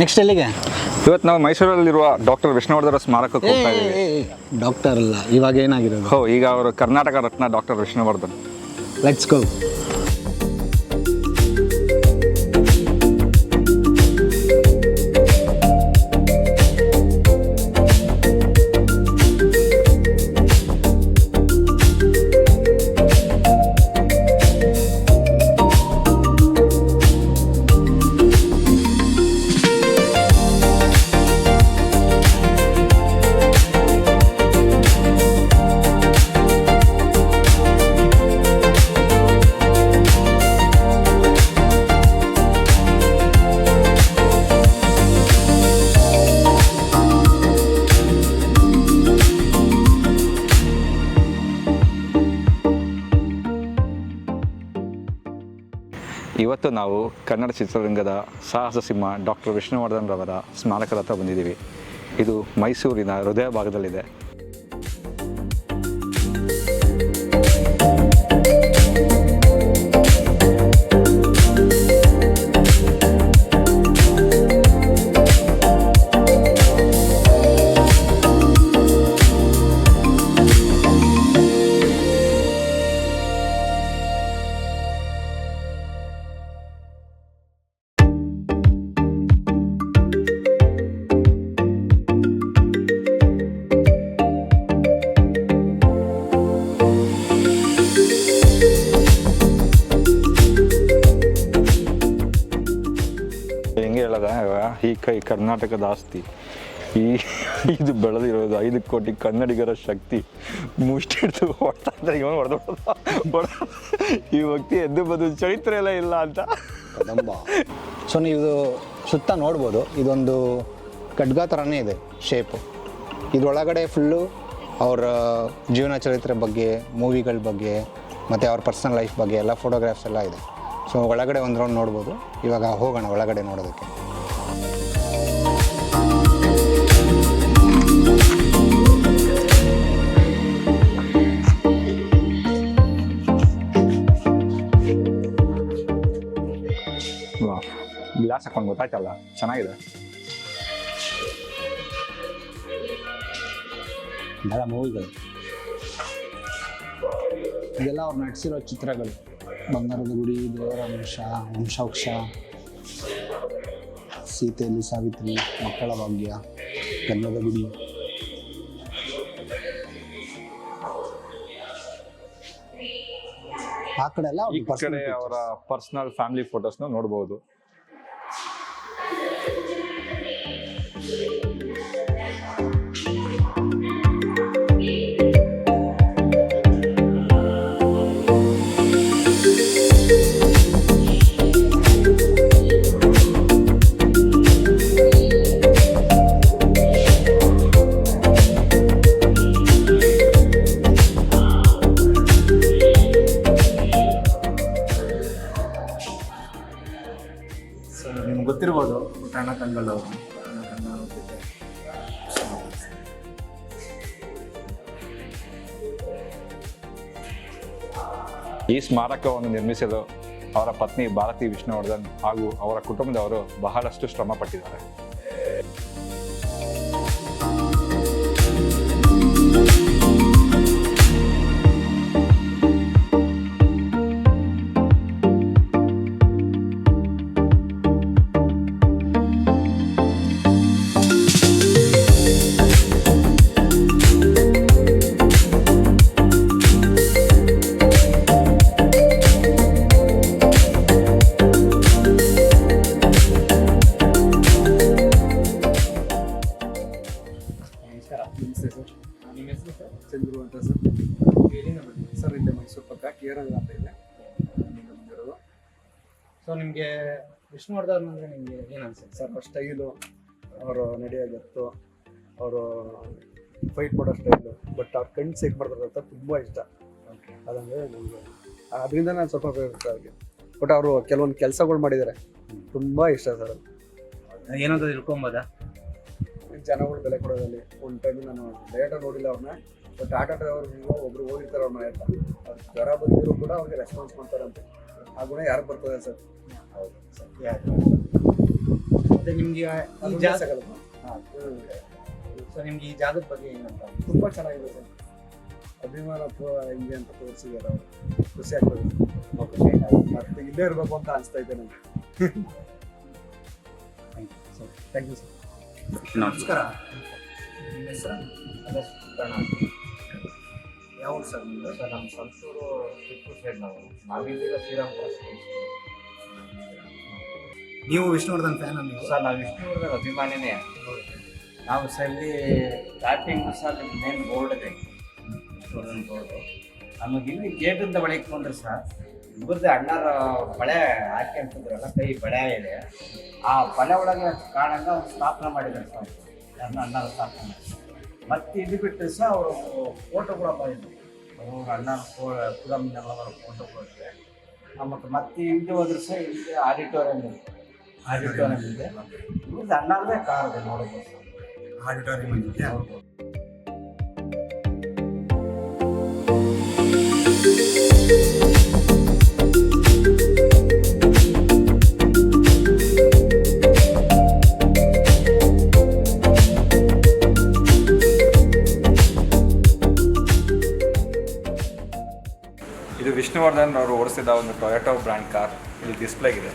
Next ಎಲ್ಲಿಗೆ? ಇವತ್ತು ನಾವು ಮೈಸೂರಲ್ಲಿರುವ ಡಾಕ್ಟರ್ ವಿಷ್ಣುವರ್ಧನ ಸ್ಮಾರಕಕ್ಕೆ ಹೋಗ್ತಾ ಇದ್ದೀವಿ. ಡಾಕ್ಟರ್ ಅಲ್ಲ ಇವಾಗ ಏನಾಗಿರೋದು? ಹೋ ಈಗ ಅವರು Karnataka Ratna doctor Vishnuvardhan. Let's go ಇವತ್ತು ನಾವು ಕನ್ನಡ ಚಿತ್ರರಂಗದ ಸಾಹಸ ಸಿಂಹ ಡಾಕ್ಟರ್ ವಿಷ್ಣುವರ್ಧನ್ ರವರ ಸ್ಮಾರಕ ರಥ ಬಂದಿದ್ದೀವಿ. ಇದು ಮೈಸೂರಿನ ಹೃದಯ ಭಾಗದಲ್ಲಿದೆ. ಕೈ ಕರ್ನಾಟಕದ ಆಸ್ತಿ. ಈ ಇದು ಬೆಳೆದಿರೋದು ಐದು ಕೋಟಿ ಕನ್ನಡಿಗರ ಶಕ್ತಿ. ಮುಷ್ಟಿ ಹಿಡಿದು ಹೊಡ್ತಾ ಇದ್ದಾರೆ ಇವನು ಹೊಡೆದು ಈ ವ್ಯಕ್ತಿ ಎದ್ದು ಬಂದು ಚರಿತ್ರೆ ಎಲ್ಲ ಇಲ್ಲ ಅಂತ. ಕದಂಬ. ಸೊ ನೀವು ಸುತ್ತ ನೋಡ್ಬೋದು. ಇದೊಂದು ಖಡ್ಗ ಥರನೇ ಇದೆ ಶೇಪು ಇದರೊಳಗಡೆ ಫುಲ್ಲು ಅವರ ಜೀವನ ಚರಿತ್ರೆ ಬಗ್ಗೆ ಮೂವಿಗಳ ಬಗ್ಗೆ, ಮತ್ತು ಅವ್ರ ಪರ್ಸನಲ್ ಲೈಫ್ ಬಗ್ಗೆ ಎಲ್ಲ ಫೋಟೋಗ್ರಾಫ್ಸ್ ಎಲ್ಲ ಇದೆ. ಸೊ ಒಳಗಡೆ ಒಂದು ರೌಂಡ್ ನೋಡ್ಬೋದು. ಇವಾಗ ಹೋಗೋಣ ಒಳಗಡೆ ನೋಡೋದಕ್ಕೆ. ಗ್ಲಾಸ್ ಹಾಕೊಂಡು ಗೊತ್ತಾಯ್ತಲ್ಲ? ಚೆನ್ನಾಗಿದೆ. ಭಾಳ ಮೂವಿಗಳು. ಇದೆಲ್ಲ ಅವ್ರು ನಟಿಸಿರೋ ಚಿತ್ರಗಳು. ಬಂಗಾರದ ಗುಡಿ ದೇವರ ವಂಶ ವಂಶವೃಕ್ಷ ಸೀತೆಯಲ್ಲಿ ಸಾವಿತ್ರಿ ಮಕ್ಕಳ ಭಾಗ್ಯ ಗಂಧದ ಗುಡಿ. ಆ ಕಡೆ ಎಲ್ಲ ಅವರ ಪರ್ಸನಲ್ ಫ್ಯಾಮಿಲಿ ಫೋಟೋಸ್ನ ನೋಡ್ಬೋದು. ಗೊತ್ತಿರ್ಬೋದು ಪುಟ್ಟಣ್ಣ ಕಂಗಲ್ ಅವರು ಈ ಸ್ಮಾರಕವನ್ನು ನಿರ್ಮಿಸಲು ಅವರ ಪತ್ನಿ ಭಾರತಿ ವಿಷ್ಣುವರ್ಧನ್ ಹಾಗೂ ಅವರ ಕುಟುಂಬದವರು ಬಹಳಷ್ಟು ಶ್ರಮ ಸರ್ ಇಲ್ಲೇ ಮೈಸೂರು ಪಕ್ಕ ಕೇರಳ ಅಂತ ಇದೆ. ಬಂದಿರೋದು. ಸೊ ನಿಮಗೆ ವಿಷ್ಣುವರ್ಧನ್ ಅಂದರೆ ನಿಮಗೆ ಏನು ಅನ್ಸುತ್ತೆ? ಸರ್ ಅವ್ರ ಸ್ಟೈಲು ಅವರು ನಡೆಯೋ ಗೊತ್ತು ಅವರು ಫೈಟ್ ಮಾಡೋ ಸ್ಟೈಲು ಬಟ್ ಅವ್ರ ಕಣ್ಣು ಸೇಕ್ ಮಾಡ್ತಾರಂತ ತುಂಬ ಇಷ್ಟ. ಅದಂದರೆ ನಮಗೆ ಅದರಿಂದ ನಾನು ಸ್ವಲ್ಪ ಫೇವ್ರೆಟ್ ಅವ್ರಿಗೆ ಬಟ್ ಅವರು ಕೆಲವೊಂದು ಕೆಲಸಗಳು ಮಾಡಿದ್ದಾರೆ ತುಂಬ ಇಷ್ಟ ಸರ್. ಏನಂತ ತಿಳ್ಕೊಂಬೋದಾ? ಜನಗಳು ಬೆಲೆ ಕೊಡೋದಲ್ಲಿ ಒಂದು ಟೈಮ್ ನಾನು ಡೈರೆಕ್ಟಾಗಿ ನೋಡಿಲ್ಲ ಅವ್ರನ್ನ ಬಟ್ ಆಟೋ ಡ್ರೈವರ್ ಒಬ್ರು ಹೋಗಿರ್ತಾರೆ ಅವ್ರ ಮನೆ ಹತ್ರ. ಅವ್ರು ಜ್ವರ ಬಂದಿದ್ರು ಕೂಡ ಅವ್ರಿಗೆ ರೆಸ್ಪಾನ್ಸ್ ಮಾಡ್ತಾರಂತೆ ಆ ಗುಣ ಯಾರಿಗೆ ಬರ್ತದೆ ಸರ್? ಹೌದು ಸರ್. ಮತ್ತೆ ನಿಮ್ಗೆ ಈ ಜಾಗ ಸಿಗಲ್ಲ. ಸೊ ನಿಮ್ಗೆ ಈ ಜಾಗದ ಬಗ್ಗೆ ಏನಂತ? ತುಂಬಾ ಚೆನ್ನಾಗಿದೆ ಸರ್. ಅಭಿಮಾನ ಹಿಂಗೆ ಅಂತ ತೋರಿಸಿದ್ದಾರೆ ಅವರು. ಖುಷಿ ಆಗ್ತದೆ ಮತ್ತೆ ಇಲ್ಲೇ ಇರಬೇಕು ಅಂತ ಅನಿಸ್ತಾ ಇದೆ ನನಗೆ ಥ್ಯಾಂಕ್ ಯು ಸರ್ ನಮಸ್ಕಾರ. ನಿಮ್ಮ ಹೆಸರು? ಯಾವ ಸರ್ ಸರ್ ನಮ್ಮ ಸಂತೂರು ಟಿಪ್ಪು ಸೈಡ್ ನಾವು. ನಾವಿದ್ದೀರ ಶ್ರೀರಾಮಪುರ ನೀವು ವಿಷ್ಣುವರ್ಧನ್ ಫ್ಯಾನ್ ನೀವು ಸರ್ ನಾವು ವಿಷ್ಣುವರ್ಧನ್ ಅಭಿಮಾನಿನೇ. ನಾವು ಸರ್ ಇಲ್ಲಿ ಸ್ಟಾರ್ಟಿಂಗ್ ಸರ್ ಮೇನ್ ಬೋರ್ಡ್ ಇದೆ. ವಿಷ್ಣುವರ್ಧನ್ ಬೋರ್ಡು ನಮಗೆ ಇಲ್ಲಿ ಗೇಟಿಂದ ಬಳಿ ಇಟ್ಕೊಂಡ್ರೆ ಸರ್. ಇಬ್ಬರದ್ದು ಅಣ್ಣರ ಬಳೆ ಹಾಕ್ಯಂತಿದ್ರಲ್ಲ ಕೈ ಬಳೆ ಇದೆ. ಆ ಬಳೆ ಒಳಗೆ ಕಾಣಂಗ ಅವ್ರು ಸ್ಥಾಪನೆ ಮಾಡಿದ್ದಾರೆ ಸರ್. ನನ್ನ ಅಣ್ಣರ ಸ್ಥಾಪನೆ. ಮತ್ತೆ ಇದು ಬಿಟ್ಟು ಸಹ ಅವರು ಫೋಟೋಗಳು ಬಂದಿದ್ರು ಅವ್ರ ಅಣ್ಣನ ಫೋಟೋಗಳು ಫೋಟೋ ಕೊಡ್ತಾರೆ ಮತ್ತು ಮತ್ತೆ ಹಿಂದೆ ಹೋದ್ರೆ ಸಹ ಇಲ್ಲಿ ಆಡಿಟೋರಿಯಂ ಇದೆ. ಆಡಿಟೋರಿಯಂ ಇದೆ. ಇವ್ರದ್ದು ಅಣ್ಣರದೇ ಕಾರ್ ಇದೆ ನೋಡಬಹುದು ಆಡಿಟೋರಿಯಂ ಇದೆ. ಇದು ಅವರು ಓಡಿಸಿದ ಒಂದು ಟೊಯೋಟೋ ಬ್ರ್ಯಾಂಡ್ ಕಾರ್ ಇಲ್ಲಿ ಡಿಸ್ಪ್ಲೇಗಿದೆ